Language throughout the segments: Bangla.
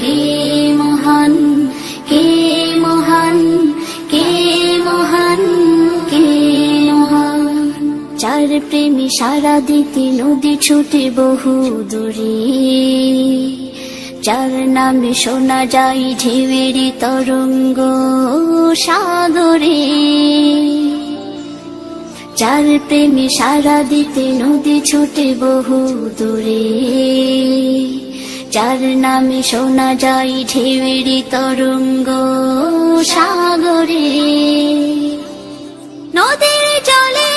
কে মহান কে মহান কে মহান কে মহান? যার প্রেমী সারা দিতে নদী ছুটে বহু দূরে। যার নামে শোনা যায় ঢেউয়েরই তরঙ্গ সাগরে। যার প্রেমে সারা দিতে নদী ছুটে বহু দূরে। যার নামে শোনা যায় ঢেউরি তরঙ্গ সাগরে। নদীর জলে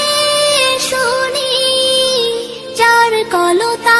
শুনি যার কলতা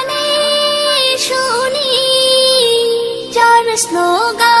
Krishna Ga.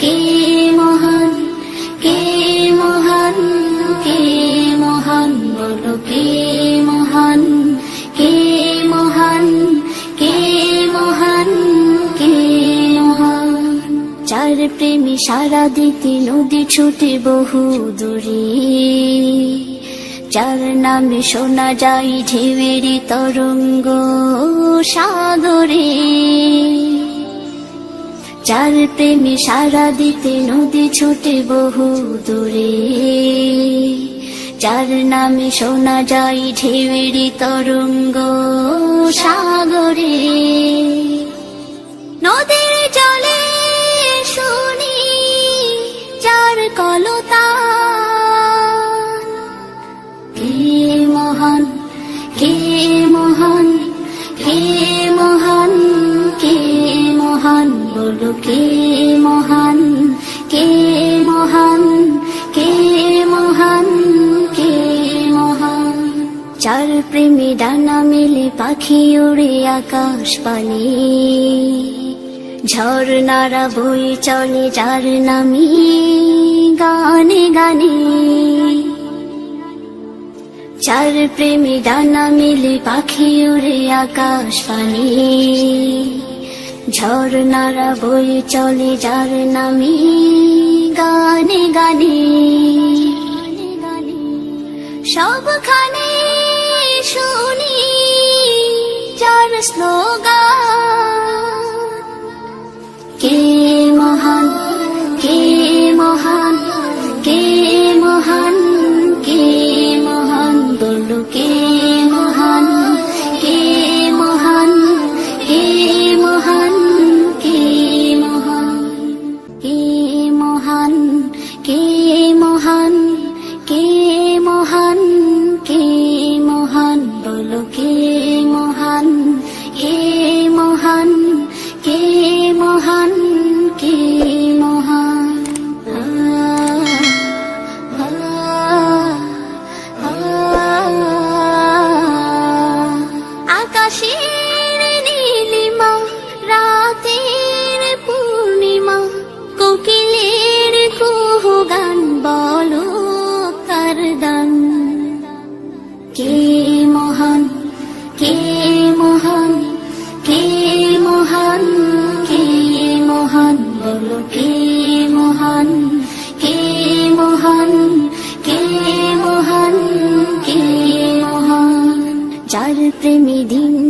কে মহান কে মহান কে মহান বলো কে মহান কে মহান কে মহান কে মহান। প্রেমী সারা দিতে নদী ছুটে বহু দূরে। যার নামে শোনা যায় ঢেউয়ের তরঙ্গ সাদরে যার প্রেমে সারা দিতে নদী ছোটে বহু দূরে। চার নামে শোনা যায় ঢেউরি তরঙ্গ, সাগরে চার প্রেমী ডানা মেলে পাখি উড়ে আকাশ পানে। ঝর্ণারা বই চলে যার নামি গানে গানে। চার প্রেমী ডানা মিলে পাখি উড়ে আকাশ পানে। ঝর্ণারা বই চলে যার নামি গানে গানে। সবখানে শুনি যার স্লোগান। কে মহান কে মহান কে লোকে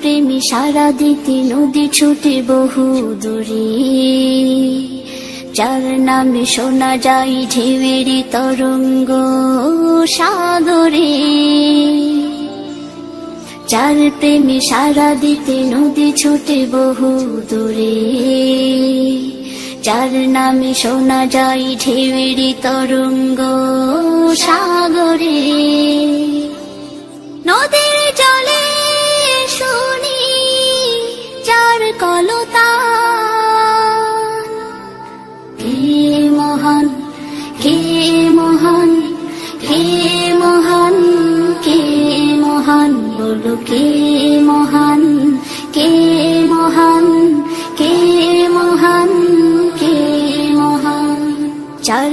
প্রেমী সারা দিতে নদী ছুটে বহু দূরে। যার নামে শোনা যায় ঢেউয়েরি তরঙ্গ সাগরে। যার প্রেমে সারা দিতে নদী ছুটে বহু দূরে। যার নামে শোনা যায় ঢেউয়েরি তরঙ্গ সাগরে।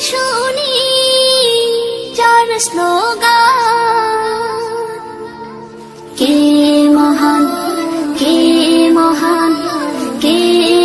শুনি যার স্লোগান। কে মহান কে মহান কে